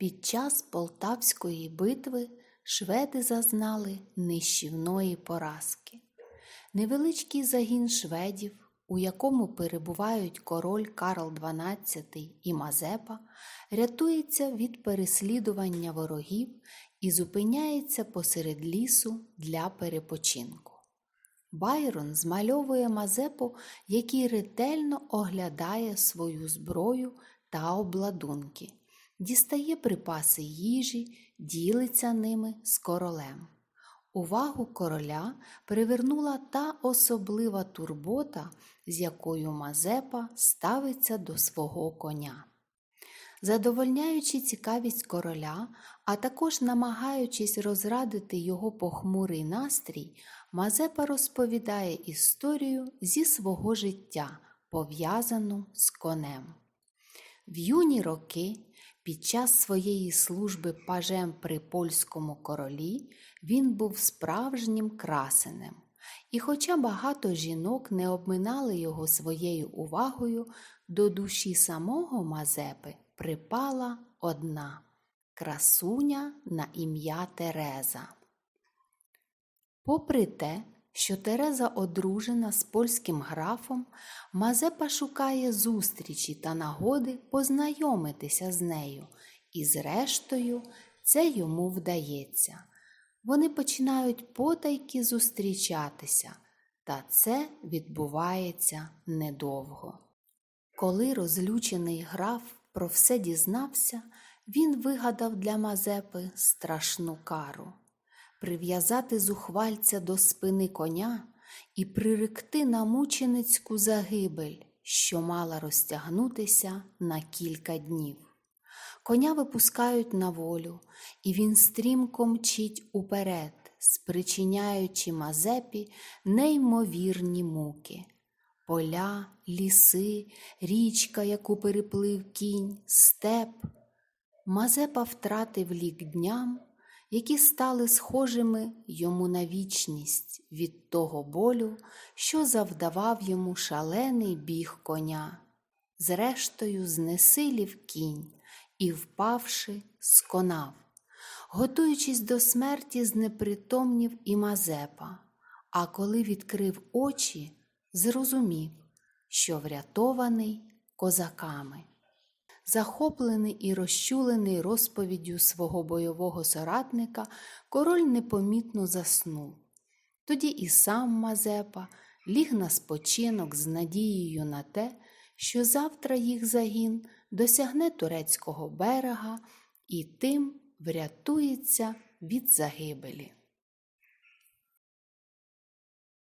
Під час Полтавської битви шведи зазнали нищівної поразки. Невеличкий загін шведів, у якому перебувають король Карл XII і Мазепа, рятується від переслідування ворогів і зупиняється посеред лісу для перепочинку. Байрон змальовує Мазепу, який ретельно оглядає свою зброю та обладунки, дістає припаси їжі, ділиться ними з королем. Увагу короля привернула та особлива турбота, з якою Мазепа ставиться до свого коня. Задовольняючи цікавість короля, а також намагаючись розрадити його похмурий настрій, Мазепа розповідає історію зі свого життя, пов'язану з конем. В юні роки, під час своєї служби пажем при польському королі, він був справжнім красенем. І хоча багато жінок не обминали його своєю увагою, до душі самого Мазепи припала одна красуня на ім'я Тереза. Попри те, що Тереза одружена з польським графом, Мазепа шукає зустрічі та нагоди познайомитися з нею, і, зрештою, це йому вдається. Вони починають потайки зустрічатися, та це відбувається недовго. Коли розлючений граф про все дізнався, він вигадав для Мазепи страшну кару прив'язати зухвальця до спини коня і приректи на мученицьку загибель, що мала розтягнутися на кілька днів. Коня випускають на волю, і він стрімко мчить уперед, спричиняючи Мазепі неймовірні муки. Поля, ліси, річка, яку переплив кінь, степ. Мазепа втратив лік дням, які стали схожими йому на вічність від того болю, що завдавав йому шалений біг коня. Зрештою, знесилів кінь і, впавши, сконав. Готуючись до смерті, знепритомнів і Мазепа, а коли відкрив очі, зрозумів, що врятований козаками. Захоплений і розчулений розповіддю свого бойового соратника, король непомітно заснув. Тоді і сам Мазепа ліг на спочинок з надією на те, що завтра їх загін досягне турецького берега і тим врятується від загибелі.